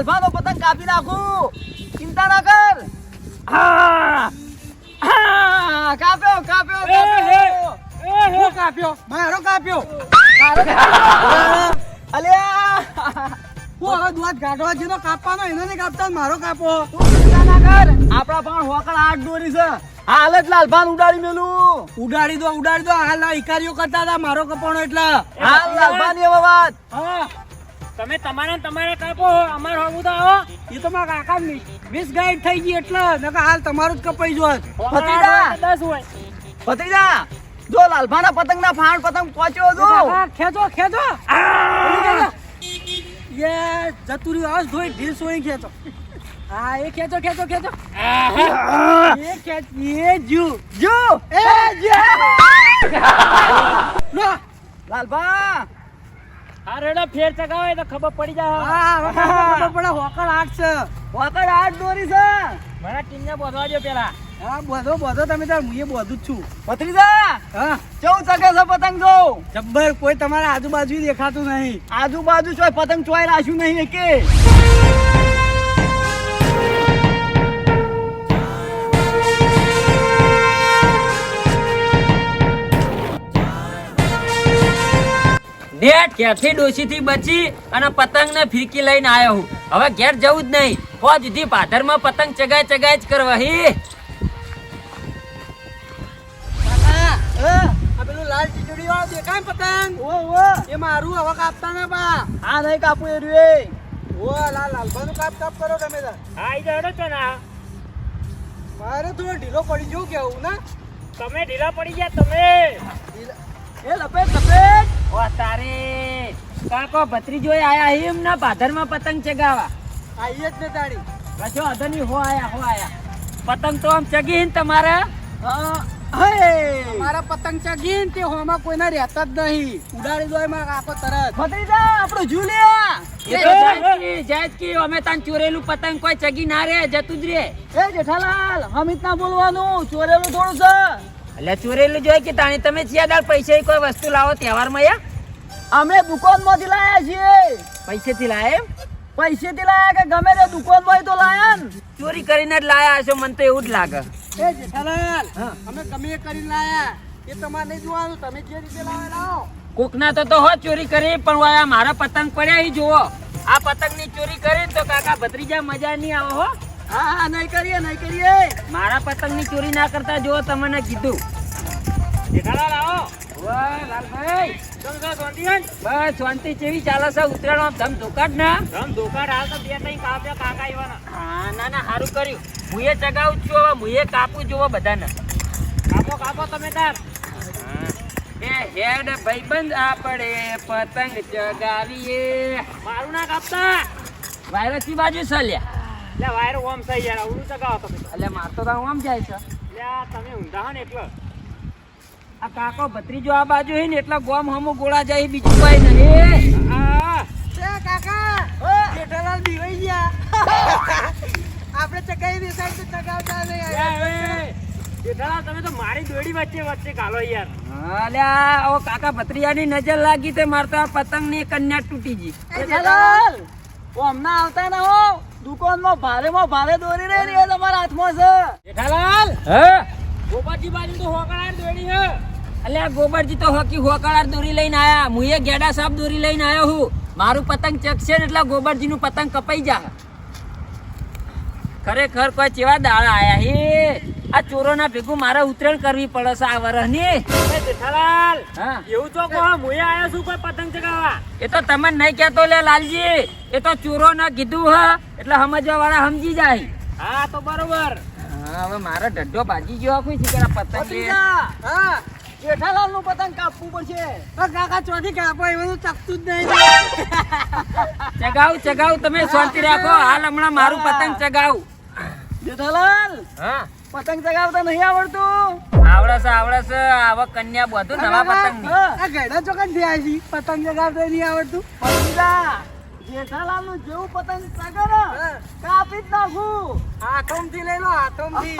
લાલભાનો પતંગ કાપી નાખું. ચિંતા ના કર. કાપ્યો કાપ્યો કાપ્યો. કાપ્યો? મારો કાપ્યો. અલ્યા. હું હવે દુઆત ગાઢવા જેનો કાપવાનો એનો નહીં કાપતા મારો કાપો ચિંતા ના કર. આપણા પણ હોકળ આઠ દોરી છે. હાલ જ લાલભાન ઉડાડી મેલું. ઉડાડી દો ઉડાડી દો. હાલ ઇકારીઓ કરતા હતા મારો કપાણો એટલે. હાલ લાલભાન એવો વાત. હા. તમે તમારે તમારા કાપો અમાર હોવું તો આવો. એ તો મારા કાકા મિસ ગાઈડ થઈ ગઈ એટલે. નકર હાલ તમારું જ કપાઈ જો ભત્રીજા. દસ હોય. ભત્રીજા જો લાલભાના પતંગ ના ફાણ પતંગ પહોંચ્યો જો. ખેંચો ખેંચો. યે જતુરી રહ્યું ધોઈ ઢીલ સોઈ ખેંચો. હા એ ખેંચો ખેંચો ખેંચો. એ ખેંચ એ જુ જુ એ જુ લાલભા! આ રેડો ફેર ચગાવે તો ખબર પડી જાય હા પણ ખબર પડે હોકળ આઠ છે. હોકળ આઠ દોરી છે. મારા ટીમને બોધવા દો પેલા. હા બોધો બોધો તમે તાર હું એ બોધું જ છું. ભત્રીજા હા. ચૌ ચગે છે પતંગ જો જબ્બર કોઈ તમારા આજુબાજુ દેખાતું નહીં. આજુબાજુ ચોય પતંગ ચોય રાખ્યું નહીં એકે. ડેટ ઘેરથી ડોશીથી બચી અને પતંગને ફિરકી લઈને આવ્યો હું. હવે ઘેર જવું જ નહીં. હો જુદી પાધરમાં પતંગ ચગાય ચગાય જ કરવા હી. કાકા હે? આ પેલું લાલ ચીચડી વાળો દેખાય પતંગ? ઓ ઓ. એ મારું હવે કાપતા ને બા. આ નહીં કાપું એ એ. ઓ લાલ લાલભાનું કાપ કાપ કરો તમે તાર હા ઈ જડો છો ના મારે થોડો ઢીલો પડી જવું કેવું ના? તમે ઢીલા પડી ગયા તમે. એ લપેટ લપેટ. ઓ તારે કાકો ભત્રીજો આયા હિમ ના પાધરમાં પતંગ ચગાવા આઈએ જ ને તારી કશો અધની હો આયા હો આયા. પતંગ તો આમ ચગી હે ને તમારે? હે! મારા પતંગ ચગી ને તે હોમાં કોઈના રહેતા જ નહીં. ઉડાડી દો એમાં કાકો તરત. ભત્રીજા આપણો તો જાજકી, અમે તાન ચોરેલું પતંગ કોઈ ચગી ના રે જતું જ રે એ જેઠાલાલ હમિત ના બોલવાનું ચોરેલું થોડું છે. એટલે ચોરેલું જોઈ કે તાણી તમે ચિયાદાર પૈસા કોઈ વસ્તુ લાવો તહેવારમાં યા? અમે દુકાનમાંથી લાયા છીએ. પૈસેથી લાયા એમ? પૈસેથી લાયા કે ગમે તે દુકાનમાં તો લાયા ને. ચોરી કરીને જ લાયા હશો મને તો એવું જ લાગે. એ જેઠાલાલ અમે ગમે કરીને લાયા. એ તમારે નહીં જોવાનું તમે જે રીતે લાવે લાવો. કોકના તો તો હો ચોરી કરી પણ વાયા મારા પતંગ પડ્યા એ જુઓ. આ પતંગની ચોરી કરી તો કાકા ભત્રીજા મજા નહીં આવે હો. હા હા નહીં કરીએ નહીં કરીએ. મારા પતંગની ચોરી ના કરતા જુઓ તમને કીધું. જેઠાલાલ આવો લાલભાઈ. બસ શાંતિ જેવી ચાલે છે ઉત્તરાયણ ધમ ધોકાટ ના. રમ ધોકા હાલ તો બે ત્રણ કાપ્યા કાકા હા ના ના સારું કર્યું. હું એ ચગાવું જ છું હવે હું એ કાપું જોવો બધાને. કાપો કાપો તમે તાર. એ હેડ ભાઈબંધ આપણે પતંગ ચગાવીએ. મારું ના કાપતા. વાયરસની બાજુ છે લ્યા લે વાયર ઓમ થઈ યાર અવળું ચગાવો તમે. એટલે માર તો તાવ જાય છે. લે આ તમે ઊંધા હો ને એટલે. આ કાકો ભત્રીજો આ બાજુ હે ને એટલા ગોમ હમો ગોળા જાય બીજું કોઈ નહીં આ તે કાકા! જેઠાલાલ બીવાઈ ગયા. આપણે ચગાઈ દેસાઈ તો ચગાવતા નહીં જેઠાલાલ તમે તો મારી દોડી વચ્ચે વચ્ચે કાલો યાર. અલ્યા ઓ કાકા ભત્રીજાની નજર લાગી તે મારતા પતંગની પતંગની કન્યા તૂટી ગઈ. જેઠાલાલ! ઓ હમણાં આવતા ના હો. દુકાનમાં ભારે માં ભારે દોરી રહી ને એ તમારા હાથમાં છે. જેઠાલાલ હે? ગોપાજી બાજુ તો હોકળા દોડી હે. અલ્યા ગોબરજી તો હોકી હોકાળા દોરી લઈને આયા. હું એ ગેડા સાપ દોરી લઈને આયો હું. મારું પતંગ ચકશે ને એટલે ગોબરજી નું પતંગ કપાઈ જા ખરેખર કોઈ ચેવા દાડા આયા હે? આ ચોરોના ભેગું મારે ઉતરેણ કરવી પડે છે આ વરસની જેઠાલાલ એવું તો કહો હું આયો છું કોઈ પતંગ ચગાવવા. એ તો તમે નહીં કહેતો લે લાલજી. એ તો ચોરો ના કીધું હ એટલે સમજવા વાળા સમજી જાય. હા તો બરોબર. હા હવે મારો ઢડ્ડો ભાજી ગયો આખું છે કે પતંગ. હા જેઠાલાલનું પતંગ કાપવું પડશે. પણ કાકા ચોથી કાપો એવું ચકતું જ નહીં. ચગાવ ચગાવ તમે શાંતિ રાખો. હાલ હમણાં મારું પતંગ ચગાવ. જેઠાલાલ હા. પતંગ ચગાવતા નહીં આવડતું? આવડસ આવડસ આવા કન્યા બધું નવા પતંગની આ ગયડા ચોકન થયા છે. પતંગ ચગાવતા નહીં આવડતું. પતંગા. જેઠાલાલનું જેવું પતંગ ચગે કાપી જ નાખું. હાથોમથી લઈ લો હાથોમથી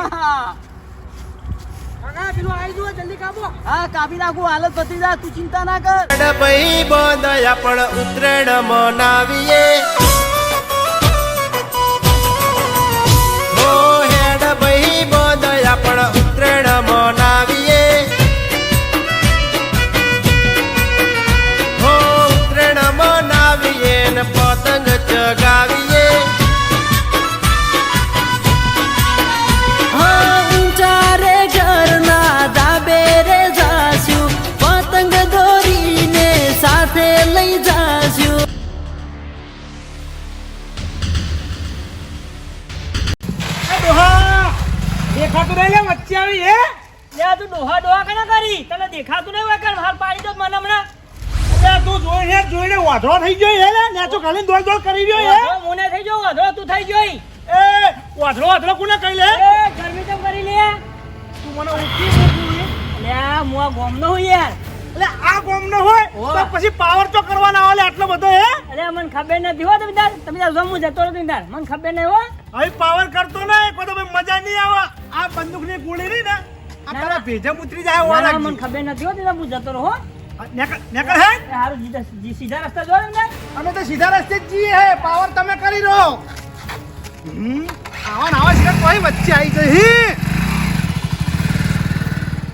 પેલું આવી જુઓ જલ્દી કાપો. હા કાપી નાખું. હાલત ભત્રીજા તું ચિંતા ના કર. ભાઈ બંધ આપણ ઉત્તરાયણ મનાવીએ. પણ ઉત્તરાયણમાં વાંધો થઈ ગયો હે ને તો ખાલી દોડ દોડ કરી રહ્યો હે વાંધો થઈ ગયો વાંધો તું થઈ ગયો એ વાંધો વાંધો કોને કહી લે? એ ગરમી તો કરી લે? તું મને ઉઠી મૂકી લે મુ આ ગોમનો હું યાર. એટલે આ ગોમ ન હોય તો પછી પાવર તો કરવાના આવે આટલો બધો હે? અરે મને ખબર નથી હો તમે તાર તમે તાર જમવું જતો તમે તાર. મને ખબર નહીં હો. હવે પાવર કરતો ને કોઈ તો મજા નહીં આવે. આ બંદૂકની ગોળી રહી ને આ ના, તારા ભેજમ ઉતરી જાય ઓલા ના, મને ખબર નથી હો હું જતો રહો સીધા રસ્તા જો ને અમે તો સીધા રસ્તે જ જઈએ હે પાવર તમે કરી રહો. હમ આવા નાવા સિવાય કોઈ વચ્ચે આવી જઈ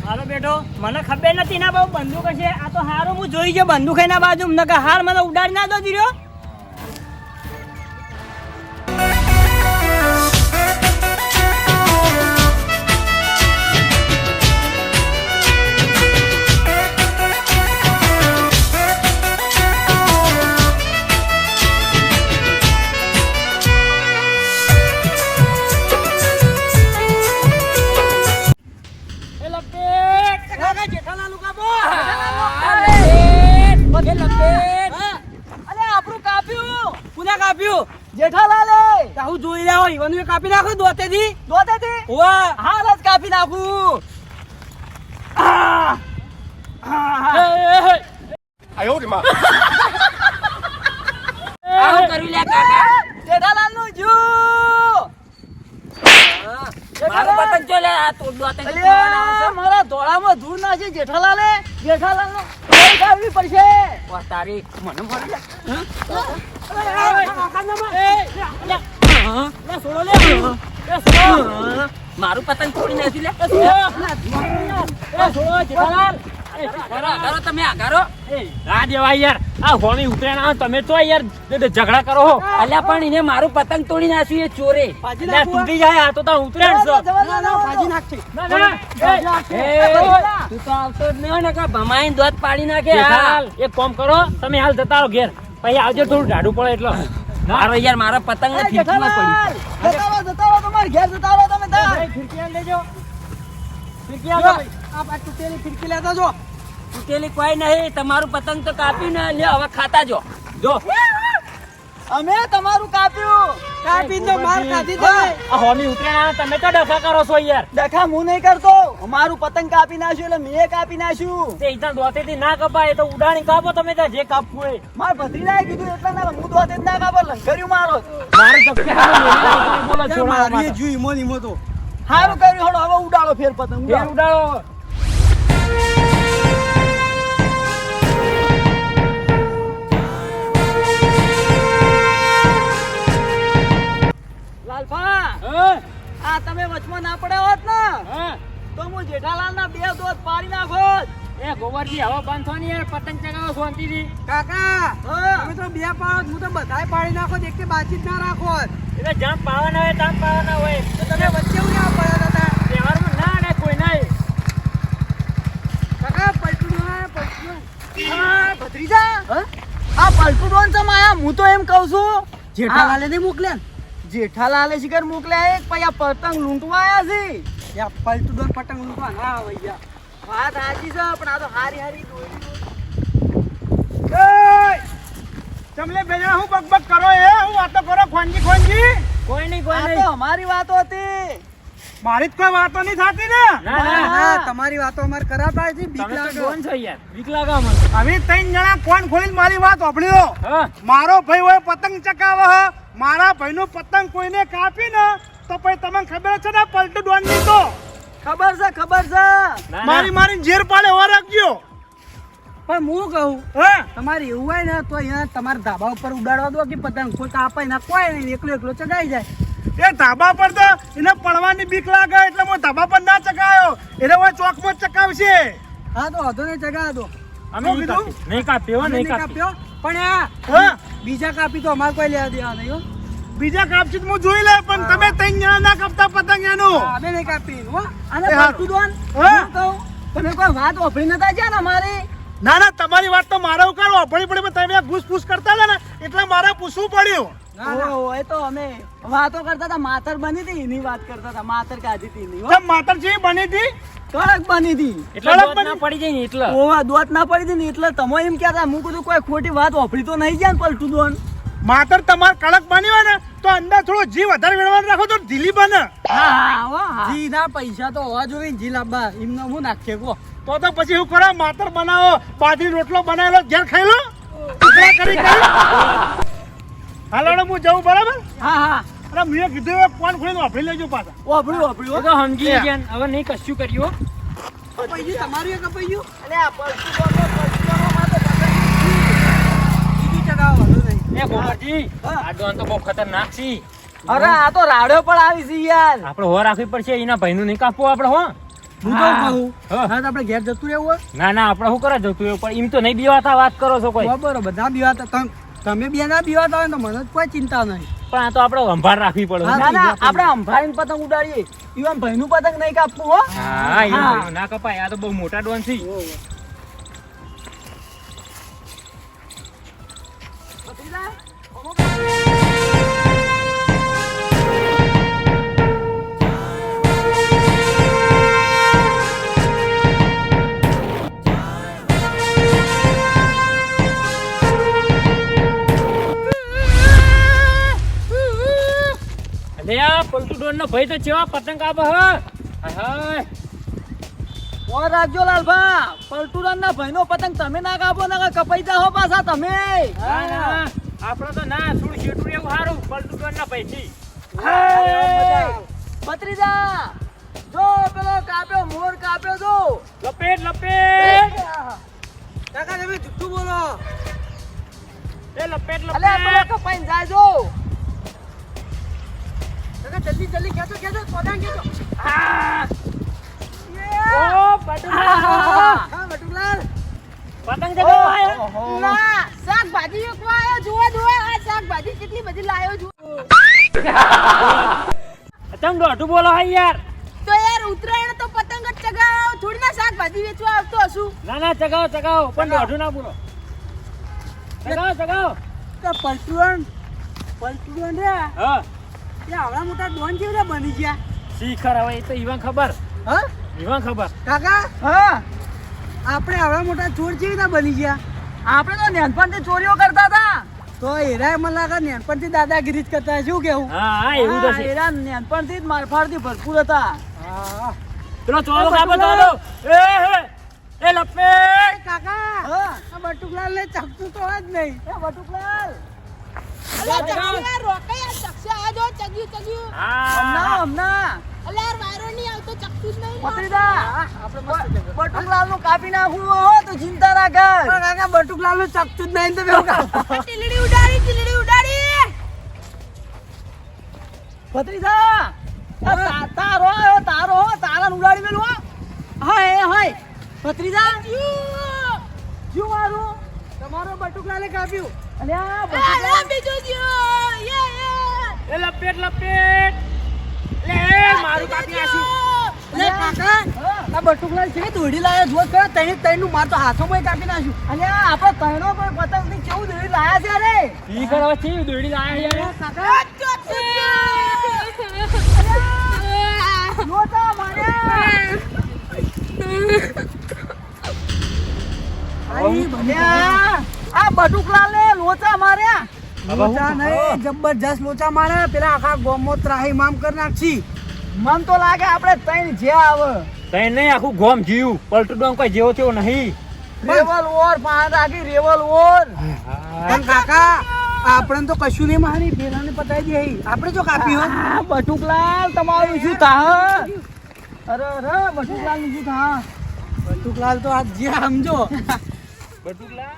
હાલો બેટો મને ખબર નથી ના બહુ બંદૂક છે આ તો હારું હું જોઈ ગયો બંદૂક એના બાજુ. મને હાર મને ઉડાડી ના દો દીર્યો કાપી નાખો દોતેથી. દોતેથી? વાહ હાલ જ કાપી નાખું. આવું કર્યું લે કાકા. જેઠાલાલનું જુ મારું પતંગ ચો લે આ તો દોતે મારા ધોળામાં ધૂળ નાખી જેઠાલાલે. જેઠાલાલનું કાઢવી પડશે. વાહ, તારી મને મળી લે મારું પતંગ તોડી નાખ્યું લે. આગારો, આગારો તમે આગારો આ દેવાય યાર. આ હોમી ઉતરેણા તમે તો યાર ઝઘડા કરો હો. અલ્યા પણ એને મારું પતંગ તોડી નાખ્યું એ ચોરે. તૂટી જાય આ તો તા ઉતરેણ છો. તું તો આવતો જ નહીં ને કે ભમાઈને દોત પાડી નાખે હાલ એક કોમ કરો તમે હાલ જતા રહો ઘેર. પછી આવજો થોડું ઢાડું પડે એટલે. મારો યાર મારા પતંગ ને ફીરકીમાં પડી. જતા રહો, તમાર ઘેર જતા રહો તમે તાર. દેજો. ખિડકી આલો ભાઈ. આ તૂટેલી ખીડકી લેતા જો. તૂટેલી કોઈ નહીં તમારું પતંગ તો કાપી ને લ્યો હવે ખાતા જો. જો. અમે તમારું કાપ્યું. કાપી તો માર ખાધી તો આ હોમી ઉતરેણા તમે તો ડખા કરો છો યાર. ડખા હું નહીં કરતો. અમારું પતંગ કાપી નાખ્યું એટલે મેં કાપી નાખ્યું. તે ઇતના દોતેથી ના કપાય તો ઉડાણી કાપો તમે ત્યાં જે કાપવું હોય. માર ભત્રીજાએ કીધું એટલે ના હું દોતે ના કાપો લંગર્યું મારો. મારે તો બોલો છોડવા મારી જુઈ મોની મોતો હારું સારું કર્યું હવે ઉડાડો ફેર પતંગ. ઉડાડો આ તમે વચમાં ના પડ્યા હોત ને તો હું જેઠાલાલના બે દોત પાડી નાખો એ ગોબરજી હવા બાંધો ને યાર પતંગ ચગાવો શાંતિથી. કાકા તમે તો બે પાડો હું તો બધાય પાડી નાખો એક કે બાજી ના રાખો એટલે જ્યાં પાવાના હોય ત્યાં પાવાના હોય. તો તમે વચ્ચે હું ના પડ્યા હતા તહેવારમાં ના અડે કોઈ ના કાકા પલટું ના પલટું હા, ભત્રીજા. આ પલટું ડોન ચમ આયા હું તો એમ કહું છું જેઠાલાલે નહીં મોકલ્યા જેઠાલાલે શિખર મોકલ્યા એક પછી આ પતંગ લૂંટવા આયા છે. યા પલટું દોર પતંગ લૂંટવા ના આવે યા વાત સાચી છે પણ આ તો હારી હારી દોરી તમને બે જણા હું બકબક કરો એ? હું વાતો કરો ખોંજી ખોંજી. કોઈ નહીં કોઈ નહીં. અમારી વાતો હતી. મારી જ કોઈ વાતો નહીં થતી ને. ના ના. ના, તમારી વાતો અમારે કરાતા છે બીક લાગે. કોણ છો યાર. બીક લાગે અમને હવે ત્રણ જણા કોણ ખોલીને મારી વાત સાંભળ્યો. લો મારો ભાઈ હોય પતંગ ચકાવે મારા મારા ભાઈનો પતંગ કોઈને કાપી ને તો પછી તમને ખબર છે ને પલટું ડોનની તો? ખબર છે ખબર છે. ના, ના. મારી મારી ઝેર પાડે એવા રાખજો. પણ હું કહું હા? તમારે એવું હોય ને તો અહીંયા તમારા ધાબા ઉપર ઉડાડવા દો કે પતંગ કોઈ કાપાય ના કોઈ નહીં એકલો એકલો ચગાઈ જાય. એ ધાબા પર તો એને પડવાની બીક લાગે એટલે હું ધાબા પર ના ચકાયો એને હોય ચોકમાં ચકાવશે હા તો વાંધો નહીં ચગાવા દો અમે કીધું? નહીં કાપ્યો નહીં કાપ્યો? પણ આ હા? બીજા કાપી તો અમારે કોઈ લેવા દેવા નહીં બીજા કાપશે હું જોઈ લે પણ તમે ત્રણ જણા ના કાપતા પતંગ એનું અમે નહીં કાપી હો. અને. હું. કહું તમે કોઈ વાત વાપરી નતા જ્યાં ને અમારી? ના ના તમારી વાત તો મારે ઉકાળો પડી પડી તમે ઘૂસ ફૂસ કરતા હતા ને એટલે મારે પૂછવું પડ્યું. તો અમે વાતો કરતા હતા માતર બની હતી એની વાત કરતા હતા માતર કાઢી હતી એની, હો. માતર જેવી બની હતી? કડક બની હતી. કડક ના પડી જાય ને એટલે. ઓવા દોત ના પડી હતી ને એટલે તમે એમ કહેતા હું કીધું કોઈ ખોટી વાત વાપરી તો નહીં જાય ને પલટું દોન. માતર તમાર કડક બની હોય ને તો અંદર થોડો જી વધારે વેળવાનું રાખો તો ઢીલી બને. હા હા હો, હા. જી ના પૈસા તો હોવા જોઈએ જી લાંબા એમને હું નાખીએ કો તો તો પછી હું કરો માતર બનાવો બાજરી રોટલો બનાવેલો ઘેર ખાઈ લો ટુકડા કરી હાલો હું જઉં બરાબર? હા હા. અરે મેં કીધું હવે ફોન ખોલીને વાપરી લેજો પાછા. વાપર્યું વાપર્યું તો સમજી ગયા. હવે નહીં કશું કર્યું કપાઈ તમારું એ કપાઈ ગયું? અલે આ પલટું દોનનો પલટું દોનનો માં તો પતંગ બીજું ચગાવો વાંધો નહીં. એ ગોબરજી આ તો બહુ ખતરનાક છે. અરે આ તો રાડ્યો પણ આવી છે યાર. આપણે હો રાખવી પડશે એના ભાઈનું નહીં કાપવું આપણે હો. હું હા. કહું હા. હા તો આપણે ઘેર જતું રહેવું હોય. ના ના આપણે શું કરે જતું એવું પણ એમ તો નહીં બીવાતા વાત કરો છો કોઈ. બરાબર બધા બીવાતા. તમ- બે ના બીવાતા હોય તો મને જ કોઈ ચિંતા નહીં. પણ આ તો આપણે અંભાર રાખવી પડે. ના ના આપણે અંભારીને પતંગ ઉડાડીએ. ઈવન ભાઈનું પતંગ નહીં કાપવું હો. હા ના કપાય આ તો બહુ મોટા ડોન છે. અલે નો ભાઈ તો ચેવા પતંગ કાપે હે. ઓ રાખજો લાલભા પલટુરામ ના ભાઈનો પતંગ તમે ના કાપો ના કપાઈ જાઓ પાછા તમે. ના ના તો ના સુડ શેઠું એવું સારું પલટુ ના ભાઈ છે ભત્રીજા જો પેલો કાપ્યો મોર કાપ્યો જો. લપેટ લપેટ. કાકા તમે જુઠ્ઠું બોલો. એ લપેટ અલે પેલો કપાઈ કપાઈને જાય જો કાકા જલ્દી જલ્દી ખેંચો ખેંચો પતંગ ખેંચો ઓ પતંગ હા બટુકલાલ પતંગ જગો ના શાકભાજી વેચવા આવ્યો? જુઓ જુઓ આ શાકભાજી કેટલી બધી લાયો જુઓ. તમે દોઢું બોલો હા યાર. તો યાર ઉત્તરાયણ તો પતંગ જ ચગાવ. થોડી ના શાકભાજી વેચવા આવતો હશું. ના ના ચગાવો ચગાવો પણ દોઢું ના બોલો. ચગાવો ચગાવો. તો પલટુન પલટુન રે હા. આવડા મોટા ડોન કેવી બની ગયા. શીખર હવે એ તો ઈવાન ખબર. હા? ઈવાન ખબર. કાકા? હા. આપણે આવડા મોટા ચોર કેવી બની ગયા. આપણે તો નેનપણથી ચોરીઓ કરતા હતા. તો એરા મને લાગે નાનપણથી દાદાગીરી જ કરતા શું કેવું? હા એવું તો છે એરા નાનપણથી જ મારફાડથી ભરપૂર હતા. હા. પેલો ચોરો કાપો ચોરો. એ હે એ લપે. કાકા હા. બટુકલાલ ને ચકતું તો જ નહીં. એ વટુકલાલ બટુકલાલનું કાપી નાખવું હો તો ચિંતા ના કર. કાકા બટુકલાલનું ચકતું જ નહીં તો બેવું કાકા ભત્રીજા આ તા- તારો આવ્યો તારો હો તારા ઉડાડી મેલું હો. હાય હાય. ભત્રીજા શું મારું? તમારો બટુકલાલે કાપ્યું. અલ્યા ભત્રીજા એ લપેટ લપેટ. લે મારું કાપી નાખ્યું લે કાકા. આ બટુકલાલ છે દોડી લાયા જો કરે તઈને તઈનું માર તો હાથોમાં કાપી નાખ્યું. અલ્યા આપણે તૈણો કોઈ પતંગની કેવું દોરી લાયા છે અરે શીખર હવે ચેવી દોડી લાયા યાર કાકા. લોટા માર્યા. આઈ બની અલ્યા, આ બટુકલાલ ને લોચા માર્યા. લોચા નહીં જબરજસ્ત લોચા માર્યા. પેલા આખા ગોમો ત્રાહી મામ કરી નાખશી. મન તો લાગે આપણે તૈન જે આવે. તૈન નહીં આખું ગોમ જીવ. પલટુ ડોમ કોઈ જેવો તેવો નહીં. રેવલ ઓર પાંચ રાખી રેવલ ઓર. કાકા? આપણે તો કશું નહીં મારી. પેલાને પતાવી દે આપણે જો કાપી હોત બટુકલાલ તમારું શું થા અરે અરે બટુકલાલનું શું થા? બટુકલાલ તો આજ જે સમજો. બટુકલા